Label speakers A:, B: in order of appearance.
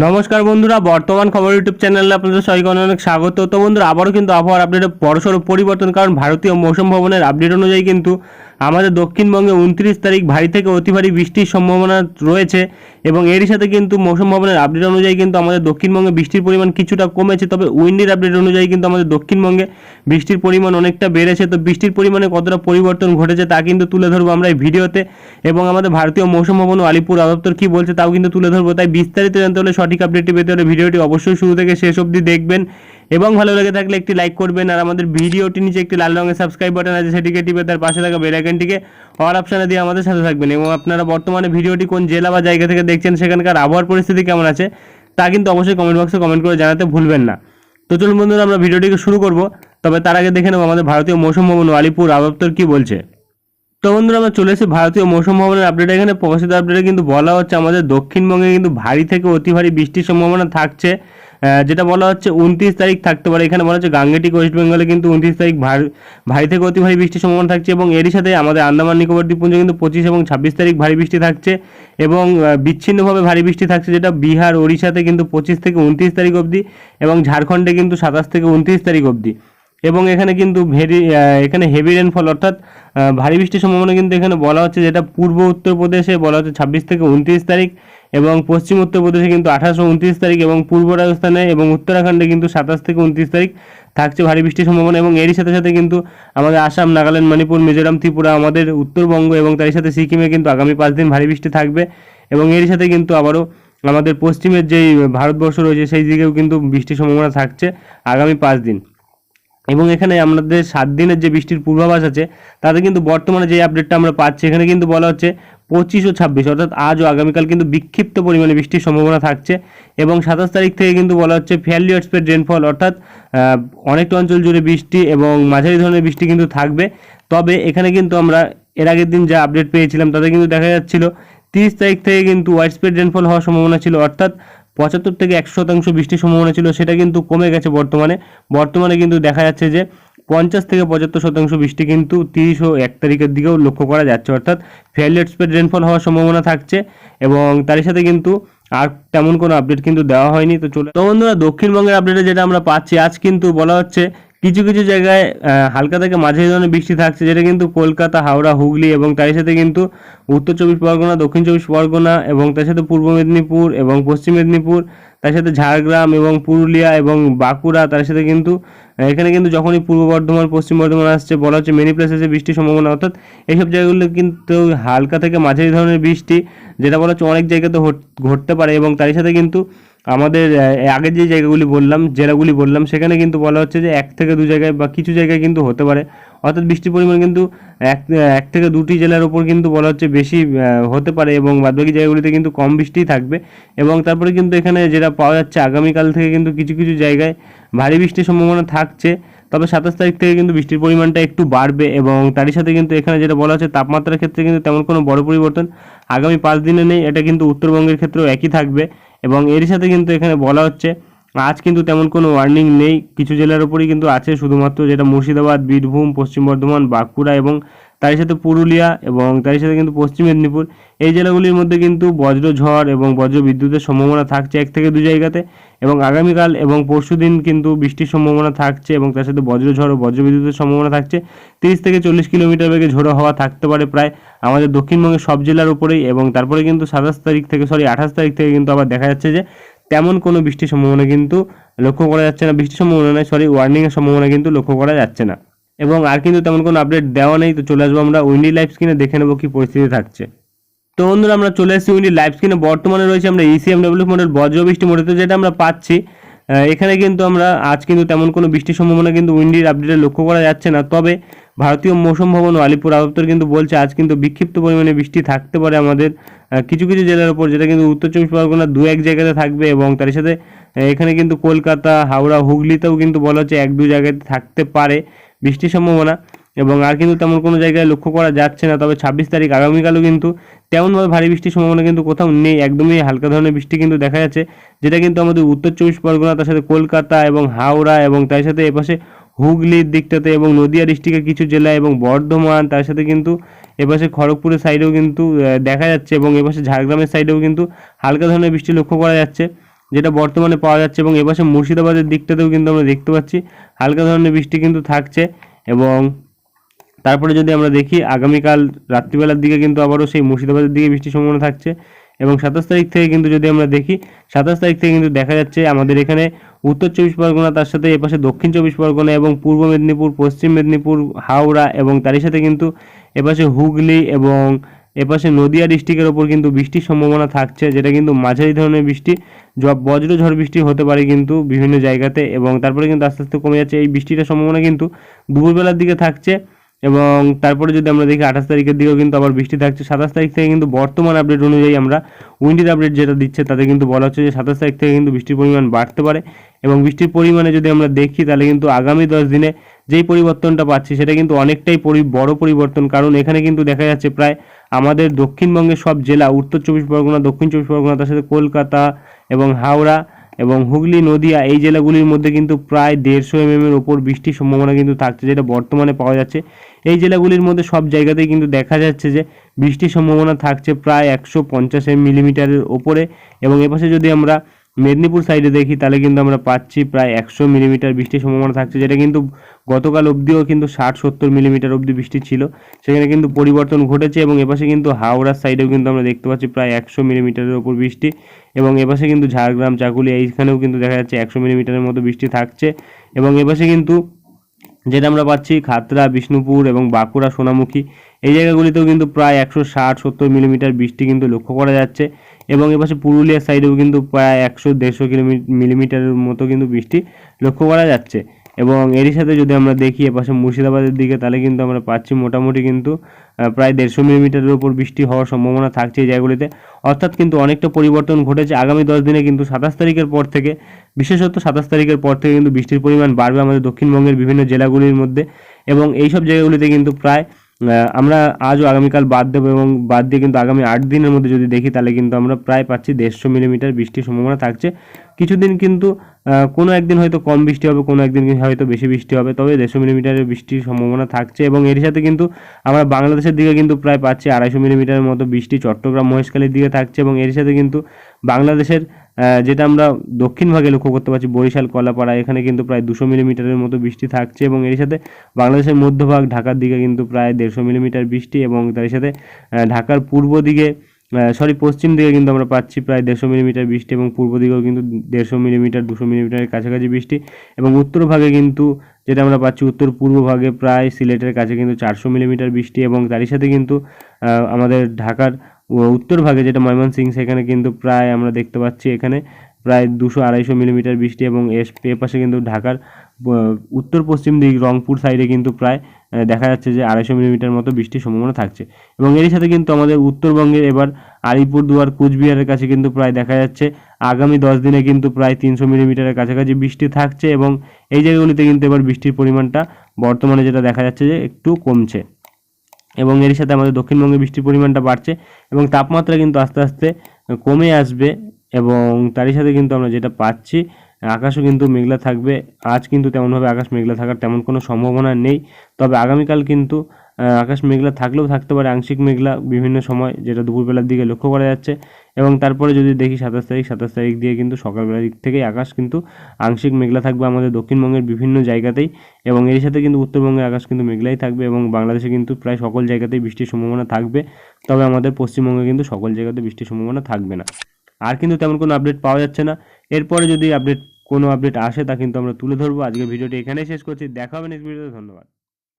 A: নমস্কার বন্ধুরা, বর্তমান খবর ইউটিউব চ্যানেলে আপনাদের সবাইকে অনেক স্বাগত। তো বন্ধুরা, আবারও কিন্তু আবহাওয়ার আপডেটে বড়সড় পরিবর্তন, কারণ ভারতীয় মৌসুম ভবনের আপডেট অনুযায়ী কিন্তু আমাদের দক্ষিণবঙ্গে উনত্রিশ তারিখ ভারী থেকে অতি ভারী বৃষ্টির সম্ভাবনা রয়েছে এবং এরই সাথে কিন্তু মৌসুম ভবনের আপডেট অনুযায়ী কিন্তু আমাদের দক্ষিণবঙ্গে বৃষ্টির পরিমাণ কিছুটা কমেছে, তবে উইন্ডির আপডেট অনুযায়ী কিন্তু আমাদের দক্ষিণবঙ্গে বৃষ্টির পরিমাণ অনেকটা বেড়েছে। তো বৃষ্টির পরিমাণে কতটা পরিবর্তন ঘটেছে তা কিন্তু তুলে ধরবো আমরা এই ভিডিওতে এবং আমাদের ভারতীয় মৌসুম ভবন ও আলিপুর আদপ্তর কী বলছে তাও কিন্তু তুলে ধরবো। তাই বিস্তারিত জানতে হলে সঠিক আপডেটটি পেতে হলে ভিডিওটি অবশ্যই শুরু থেকে শেষ অবধি দেখবেন। এবং ভালো লেগে থাকলে একটি লাইক করবেন আর আমাদের ভিডিওটি নিচে একটি লাল রঙের সাবস্ক্রাইব বাটন আছে, সেটিকে টিপে তার পাশে থাকা বেল আইকনটিকে অল অপশানে দিয়ে আমাদের সাথে থাকবেন। এবং আপনারা বর্তমানে ভিডিওটি কোন জেলা বা জায়গা থেকে দেখছেন, সেখানকার আবহাওয়ার পরিস্থিতি কেমন আছে, তা কিন্তু অবশ্যই কমেন্ট বক্সে কমেন্ট করে জানাতে ভুলবেন না। তো চলুন বন্ধুরা, আমরা ভিডিওটিকে শুরু করব। তবে তার আগে দেখে নেব আমাদের ভারতীয় মৌসুম ভবন আলিপুর আবহাওয়া কী বলছে। তো বন্ধুরা, আমরা চলে এসেছি ভারতীয় মৌসুম ভবনের আপডেট এখানে প্রকাশিত আপডেটে কিন্তু বলা হচ্ছে, আমাদের দক্ষিণবঙ্গে কিন্তু ভারী থেকে অতি ভারী বৃষ্টির সম্ভাবনা থাকছে। যেটা বলা হচ্ছে উনত্রিশ তারিখ থাকতে পারে। এখানে বলা হচ্ছে গাঙ্গেটিক ওয়েস্ট বেঙ্গলে কিন্তু উনত্রিশ তারিখ ভারী ভারী থেকে অতি ভারী বৃষ্টির সম্ভাবনা থাকছে এবং এরই সাথে আমাদের আন্দামান, নিকোবর দ্বীপপুঞ্জে কিন্তু পঁচিশ এবং ছাব্বিশ তারিখ ভারী বৃষ্টি থাকছে এবং বিচ্ছিন্নভাবে ভারী বৃষ্টি থাকছে যেটা বিহার, ওড়িশাতে কিন্তু পঁচিশ থেকে উনত্রিশ তারিখ অবধি এবং ঝাড়খণ্ডে কিন্তু সাতাশ থেকে উনত্রিশ তারিখ অবধি। এবং এখানে কিন্তু ভেরি এখানে হেভি রেনফল অর্থাৎ ভারী বৃষ্টির সম্ভাবনা কিন্তু এখানে বলা হচ্ছে যেটা পূর্ব উত্তরপ্রদেশে বলা হচ্ছে ছাব্বিশ থেকে উনত্রিশ তারিখ এবং পশ্চিম উত্তরপ্রদেশে কিন্তু আঠাশ ও উনত্রিশ তারিখ এবং পূর্ব রাজস্থানে এবং উত্তরাখণ্ডে কিন্তু সাতাশ থেকে উনত্রিশ তারিখ থাকছে ভারী বৃষ্টির সম্ভাবনা এবং এরই সাথে সাথে কিন্তু আমাদের আসাম, নাগাল্যান্ড, মণিপুর, মিজোরাম, ত্রিপুরা, আমাদের উত্তরবঙ্গ এবং তারই সাথে সিকিমে কিন্তু আগামী পাঁচ দিন ভারী বৃষ্টি থাকবে এবং এরই সাথে কিন্তু আবারও আমাদের পশ্চিমের যেই ভারতবর্ষ রয়েছে সেই দিকেও কিন্তু বৃষ্টির সম্ভাবনা থাকছে আগামী পাঁচ দিন। এবং এখানে আমাদের সাত দিনের যে বৃষ্টির পূর্বাভাস আছে, তাতে কিন্তু বর্তমানে যে আপডেটটা আমরা পাচ্ছি, এখানে কিন্তু বলা হচ্ছে পঁচিশ ও ছাব্বিশ, অর্থাৎ আজ ও আগামীকাল কিন্তু বিক্ষিপ্ত পরিমাণে বৃষ্টির সম্ভাবনা থাকছে এবং সাতাশ তারিখ থেকে কিন্তু বলা হচ্ছে ফেয়ারলি এক্সপেক্ট রেনফল অর্থাৎ অনেকটা অঞ্চল জুড়ে বৃষ্টি এবং মাঝারি ধরনের বৃষ্টি কিন্তু থাকবে। তবে এখানে কিন্তু আমরা এর আগের দিন যা আপডেট পেয়েছিলাম, তাতে কিন্তু দেখা যাচ্ছিল তিরিশ তারিখ থেকে কিন্তু ওয়াইড স্প্রেড রেনফল হওয়ার সম্ভাবনা ছিল, অর্থাৎ পঁচাত্তর থেকে একশো শতাংশ বৃষ্টির সম্ভাবনা ছিল, সেটা কিন্তু কমে গেছে বর্তমানে। বর্তমানে কিন্তু দেখা যাচ্ছে যে পঞ্চাশ থেকে পঁচাত্তর শতাংশ বৃষ্টি কিন্তু তিরিশ ও এক তারিখের দিকেও লক্ষ্য করা যাচ্ছে। অর্থাৎ ফেয়ারলি স্পেড রেনফল হওয়ার সম্ভাবনা থাকছে এবং তার সাথে কিন্তু আর তেমন কোনো আপডেট কিন্তু দেওয়া হয়নি। তো চলে তো বন্ধুরা, দক্ষিণবঙ্গের আপডেটে যেটা আমরা পাচ্ছি, আজ কিন্তু বলা হচ্ছে কিছু কিছু জায়গায় হালকা থেকে মাঝারি ধরনের বৃষ্টি থাকছে, যেটা কিন্তু কলকাতা, হাওড়া, হুগলি এবং তার সাথে কিন্তু উত্তর চব্বিশ পরগনা, দক্ষিণ চব্বিশ পরগনা এবং তার সাথে পূর্ব মেদিনীপুর এবং পশ্চিম মেদিনীপুর, তার সাথে ঝাড়গ্রাম এবং পুরুলিয়া এবং বাঁকুড়া, তার সাথে কিন্তু এখানে কিন্তু যখনই পূর্ব বর্ধমান, পশ্চিম বর্ধমান আসছে, বলা হচ্ছে মেনি প্লেসেসে বৃষ্টির সম্ভাবনা, অর্থাৎ এইসব জায়গাগুলো কিন্তু হালকা থেকে মাঝারি ধরনের বৃষ্টি, যেটা বলা হচ্ছে অনেক জায়গাতে ঘটতে পারে এবং তারই সাথে কিন্তু আমাদের আগে যে জায়গাগুলি বললাম, জেলাগুলি বললাম, সেখানে কিন্তু বলা হচ্ছে যে এক থেকে দু জায়গায় বা কিছু জায়গায় কিন্তু হতে পারে। অর্থাৎ বৃষ্টির পরিমাণ কিন্তু এক এক থেকে দুটি জেলার ওপর কিন্তু বলা হচ্ছে বেশি হতে পারে এবং বাদবাকি জায়গাগুলিতে কিন্তু কম বৃষ্টিই থাকবে। এবং তারপরে কিন্তু এখানে যেটা পাওয়া যাচ্ছে, আগামীকাল থেকে কিন্তু কিছু কিছু জায়গায় ভারী বৃষ্টির সম্ভাবনা থাকছে। তবে সাতাশ তারিখ থেকে কিন্তু বৃষ্টির পরিমাণটা একটু বাড়বে এবং তারই সাথে কিন্তু এখানে যেটা বলা হচ্ছে, তাপমাত্রার ক্ষেত্রে কিন্তু তেমন কোনো বড় পরিবর্তন আগামী পাঁচ দিনে নেই। এটা কিন্তু উত্তরবঙ্গের ক্ষেত্রেও একই থাকবে। এবং এর সাথে কিন্তু এখানে বলা হচ্ছে, আজ কিন্তু তেমন কোনো ওয়ার্নিং নেই। কিছু জেলার উপরই কিন্তু আছে, শুধুমাত্র যেটা মুর্শিদাবাদ, বীরভূম, পশ্চিম বর্ধমান, বাঁকুড়া এবং তারই সাথে পুরুলিয়া এবং তারই সাথে কিন্তু পশ্চিম মেদিনীপুর। এই জেলাগুলির মধ্যে কিন্তু বজ্রঝড় এবং বজ্র বিদ্যুতের সম্ভাবনা থাকছে এক থেকে দু জায়গাতে এবং আগামীকাল এবং পরশুদিন কিন্তু বৃষ্টির সম্ভাবনা থাকছে এবং তার সাথে বজ্রঝড় ও বজ্র বিদ্যুতের সম্ভাবনা থাকছে। তিরিশ থেকে চল্লিশ কিলোমিটার বেগে ঝোড়ো হওয়া থাকতে পারে প্রায় আমাদের দক্ষিণবঙ্গের সব জেলার উপরেই এবং তারপরে কিন্তু সাতাশ তারিখ থেকে সরি আঠাশ তারিখ থেকে কিন্তু আবার দেখা যাচ্ছে যে তেমন কোনো বৃষ্টির সম্ভাবনা কিন্তু লক্ষ্য করা যাচ্ছে না। বৃষ্টির সম্ভাবনা নয় সরি ওয়ার্নিংয়ের সম্ভাবনা কিন্তু লক্ষ্য করা যাচ্ছে না। এবং আর কিন্তু তেমন কোনো আপডেট দেওয়া নেই, তো চলে আসব আমরা উইন্ডি লাইভ স্ক্রিনে দেখে নেব কি পরিস্থিতি থাকছে। তো বন্ধুরা, আমরা চলে এসেছি উইন্ডি লাইভ স্ক্রিনে বর্তমানে রয়েছে আমরা ইসিএম ডব্লিউ মডেল বজ্র বৃষ্টি মডেলতে যেটা আমরা পাচ্ছি এখানে কিন্তু আমরা আজ কিন্তু তেমন কোনো বৃষ্টির সম্ভাবনা কিন্তু উইন্ডির আপডেটে লক্ষ্য করা যাচ্ছে না, তবে ভারতীয় মৌসুম ভবন আলিপুর আবহাওয়া কিন্তু বলছে, আজ কিন্তু বিক্ষিপ্ত পরিমাণে বৃষ্টি থাকতে পারে আমাদের কিছু কিছু জেলার উপর, যেটা কিন্তু উত্তর চব্বিশ পরগনা দু এক জায়গাতে থাকবে এবং তার সাথে এখানে কিন্তু কলকাতা, হাওড়া, হুগলিতেও কিন্তু বলা হচ্ছে এক দু জায়গাতে থাকতে পারে। বৃষ্টির সম্ভাবনা এবং আর কিন্তু তেমন কোনো জায়গায় লক্ষ্য করা যাচ্ছে না। তবে ছাব্বিশ তারিখ আগামীকালও কিন্তু তেমনভাবে ভারী বৃষ্টির সম্ভাবনা কিন্তু কোথাও নেই। একদমই হালকা ধরনের বৃষ্টি কিন্তু দেখা যাচ্ছে, যেটা কিন্তু আমাদের উত্তর চব্বিশ পরগনা, তার সাথে কলকাতা এবং হাওড়া এবং তার সাথে এপাশে হুগলির দিকটাতে এবং নদিয়া ডিস্ট্রিক্টের কিছু জেলা এবং বর্ধমান, তার সাথে কিন্তু এপাশে খড়গপুরের সাইডেও কিন্তু দেখা যাচ্ছে এবং এপাশে ঝাড়গ্রামের সাইডেও কিন্তু হালকা ধরনের বৃষ্টি লক্ষ্য করা যাচ্ছে। যেটা বর্তমানে পাওয়া যাচ্ছে এবং এপাশে মুর্শিদাবাদের দিকটাতেও কিন্তু আমরা দেখতে পাচ্ছি। হালকা ধরনের বৃষ্টি কিন্তু থাকছে এবং তারপরে যদি আমরা দেখি, আগামীকাল রাত্রিবেলার দিকে কিন্তু আবারও সেই মুর্শিদাবাদের দিকে বৃষ্টির সম্ভাবনা থাকছে এবং সাতাশ তারিখ থেকে কিন্তু যদি আমরা দেখি, সাতাশ তারিখ থেকে কিন্তু দেখা যাচ্ছে আমাদের এখানে উত্তর চব্বিশ পরগনা, তার সাথে এপাশে দক্ষিণ চব্বিশ পরগনা এবং পূর্ব মেদিনীপুর, পশ্চিম মেদিনীপুর, হাওড়া এবং তারই সাথে কিন্তু এপাশে হুগলি এবং এপাশে নদিয়া ডিস্ট্রিক্টের ওপর কিন্তু বৃষ্টির সম্ভাবনা থাকছে, যেটা কিন্তু মাঝারি ধরনের বৃষ্টি। বজ্র ঝড় বৃষ্টি হতে পারে কিন্তু বিভিন্ন জায়গাতে এবং তারপরে কিন্তু আস্তে আস্তে কমে যাচ্ছে। এই বৃষ্টিটার সম্ভাবনা কিন্তু দুপুরবেলার দিকে থাকছে এবং তারপরে যদি আমরা দেখি আঠাশ তারিখের দিকেও কিন্তু আবার বৃষ্টি থাকছে। সাতাশ তারিখ থেকে কিন্তু বর্তমান আপডেট অনুযায়ী আমরা উইন্ডির আপডেট যেটা দিচ্ছে তাতে কিন্তু বলা হচ্ছে যে সাতাশ তারিখ থেকে কিন্তু বৃষ্টির পরিমাণ বাড়তে পারে এবং বৃষ্টির পরিমাণে যদি আমরা দেখি তাহলে কিন্তু আগামী দশ দিনে যেই পরিবর্তনটা পাচ্ছি সেটা কিন্তু অনেকটাই পরি, বড় পরিবর্তন। কারণ এখানে কিন্তু দেখা যাচ্ছে প্রায় আমাদের দক্ষিণবঙ্গের সব জেলা, উত্তর চব্বিশ পরগনা, দক্ষিণ চব্বিশ পরগনা, তার সাথে কলকাতা এবং হাওড়া এবং হুগলি, নদিয়া এই জেলাগুলির মধ্যে কিন্তু প্রায় দেড়শো এম এর ওপর বৃষ্টির সম্ভাবনা কিন্তু থাকছে, যেটা বর্তমানে পাওয়া যাচ্ছে। এই জেলাগুলির মধ্যে সব জায়গাতেই কিন্তু দেখা যাচ্ছে যে বৃষ্টির সম্ভাবনা থাকছে প্রায় একশো পঞ্চাশ এম মিলিমিটারের ওপরে এবং এপাশে যদি আমরা মেদিনীপুর সাইডে দেখি, তাহলে কিন্তু আমরা পাচ্ছি প্রায় একশো মিলিমিটার বৃষ্টির সম্ভাবনা থাকছে, যেটা কিন্তু গতকাল অবধিও কিন্তু ষাট, সত্তর মিলিমিটার অবধি বৃষ্টি ছিল। সেখানে কিন্তু পরিবর্তন ঘটেছে এবং এপাশে কিন্তু হাওড়ার সাইডেও কিন্তু আমরা দেখতে পাচ্ছি প্রায় একশো মিলিমিটারের ওপর বৃষ্টি এবং এপাশে কিন্তু ঝাড়গ্রাম চাকুলি এইখানেও কিন্তু দেখা যাচ্ছে একশো মিলিমিটারের মতো বৃষ্টি থাকছে এবং এপাশে কিন্তু যেটা আমরা পাচ্ছি খাতড়া, বিষ্ণুপুর এবং বাঁকুড়া, সোনামুখী। এই জায়গাগুলিতেও কিন্তু প্রায় একশো ষাট, সত্তর মিলিমিটার বৃষ্টি কিন্তু লক্ষ্য করা যাচ্ছে এবং এপাশে পুরুলিয়ার সাইডেও কিন্তু প্রায় একশো দেড়শো কিলোমি মিলিমিটারের মতো কিন্তু বৃষ্টি লক্ষ্য করা যাচ্ছে। এবং এরই সাথে যদি আমরা দেখি এপাশে মুর্শিদাবাদের দিকে, তাহলে কিন্তু আমরা পাচ্ছি মোটামুটি কিন্তু প্রায় দেড়শো মিলিমিটারের উপর বৃষ্টি হওয়ার সম্ভাবনা থাকছে এই জায়গাগুলিতে। অর্থাৎ কিন্তু অনেকটা পরিবর্তন ঘটেছে আগামী দশ দিনে কিন্তু সাতাশ তারিখের পর থেকে, বিশেষত সাতাশ তারিখের পর থেকে কিন্তু বৃষ্টির পরিমাণ বাড়বে আমাদের দক্ষিণবঙ্গের বিভিন্ন জেলাগুলির মধ্যে। এবং এইসব জায়গাগুলিতে কিন্তু প্রায় আমরা আজও আগামীকাল বাদ দেবো এবং বাদ দিয়ে কিন্তু আগামী আট দিনের মধ্যে যদি দেখি তাহলে কিন্তু আমরা প্রায় পাচ্ছি দেড়শো মিলিমিটার বৃষ্টির সম্ভাবনা থাকছে। কিছুদিন কিন্তু কোনো একদিন হয়তো কম বৃষ্টি হবে, কোনো একদিন হয়তো বেশি বৃষ্টি হবে, তবে দেড়শো মিলিমিটারের বৃষ্টির সম্ভাবনা থাকছে এবং এর সাথে কিন্তু আমরা বাংলাদেশের দিকে কিন্তু প্রায় পাচ্ছি আড়াইশো মিলিমিটারের মতো বৃষ্টি, চট্টগ্রাম মহেশখালীর দিকে থাকছে এবং এর সাথে কিন্তু বাংলাদেশের যেটা আমরা দক্ষিণ ভাগে লক্ষ্য করতে পারছি, বরিশাল, কলাপাড়া, এখানে কিন্তু প্রায় দুশো মিলিমিটারের মতো বৃষ্টি থাকছে এবং এর সাথে বাংলাদেশের মধ্যভাগ, ঢাকার দিকে কিন্তু প্রায় দেড়শো মিলিমিটার বৃষ্টি এবং তার সাথে ঢাকার পূর্ব দিকে সরি পশ্চিম দিকে কিন্তু আমরা পাচ্ছি প্রায় দেড়শো মিলিমিটার বৃষ্টি এবং পূর্ব দিকেও কিন্তু দেড়শো মিলিমিটার, দুশো মিলিমিটারের কাছাকাছি বৃষ্টি এবং উত্তর ভাগে কিন্তু যেটা আমরা পাচ্ছি, উত্তর পূর্ব ভাগে প্রায় সিলেটের কাছে কিন্তু চারশো মিলিমিটার বৃষ্টি এবং তারই সাথে কিন্তু আমাদের ঢাকার উত্তর ভাগে যেটা ময়মনসিং, সেখানে কিন্তু প্রায় আমরা দেখতে পাচ্ছি এখানে প্রায় দুশো আড়াইশো মিলিমিটার বৃষ্টি এবং এ পাশে কিন্তু ঢাকার উত্তর পশ্চিম দিক রংপুর সাইডে কিন্তু প্রায় দেখা যাচ্ছে যে আড়াইশো মিলিমিটার মতো বৃষ্টির সম্ভাবনা থাকছে। এবং এরই সাথে কিন্তু আমাদের উত্তরবঙ্গের এবার আলিপুরদুয়ার, কুচবিহারের কাছে কিন্তু প্রায় দেখা যাচ্ছে আগামী দশ দিনে কিন্তু প্রায় তিনশো মিলিমিটারের কাছাকাছি বৃষ্টি থাকছে এবং এই জায়গাগুলিতে কিন্তু এবার বৃষ্টির পরিমাণটা বর্তমানে যেটা দেখা যাচ্ছে যে একটু কমছে। এবং এর সাথে আমাদের দক্ষিণবঙ্গে বৃষ্টির পরিমাণটা বাড়ছে এবং তাপমাত্রা কিন্তু আস্তে আস্তে কমে আসবে এবং তারই সাথে কিন্তু আমরা যেটা পাচ্ছি, আকাশও কিন্তু মেঘলা থাকবে। আজ কিন্তু তেমনভাবে আকাশ মেঘলা থাকার তেমন কোনো সম্ভাবনা নেই। তবে আগামীকাল কিন্তু আকাশ মেঘলা থাকলেও থাকতে পারে আংশিক মেঘলা বিভিন্ন সময়, যেটা দুপুরবেলার দিকে লক্ষ্য করা যাচ্ছে। এবং তারপরে যদি দেখি সাতাশ তারিখ সাতাশ তারিখ দিয়ে কিন্তু সকালবেলার দিক থেকেই আকাশ কিন্তু আংশিক মেঘলা থাকবে আমাদের দক্ষিণবঙ্গের বিভিন্ন জায়গাতেই এবং এর সাথে কিন্তু উত্তরবঙ্গের আকাশ কিন্তু মেঘলাই থাকবে এবং বাংলাদেশে কিন্তু প্রায় সকল জায়গাতেই বৃষ্টির সম্ভাবনা থাকবে। তবে আমাদের পশ্চিমবঙ্গে কিন্তু সকল জায়গাতে বৃষ্টির সম্ভাবনা থাকবে না। আর কিন্তু তেমন কোনো আপডেট পাওয়া যাচ্ছে না। এরপরে যদি আপডেট কোনো আপডেট আসে তা কিন্তু আমরা তুলে ধরবো। আজকে ভিডিওটি এখানেই শেষ করছি। দেখা হবে নেক্সট ভিডিওতে ধন্যবাদ।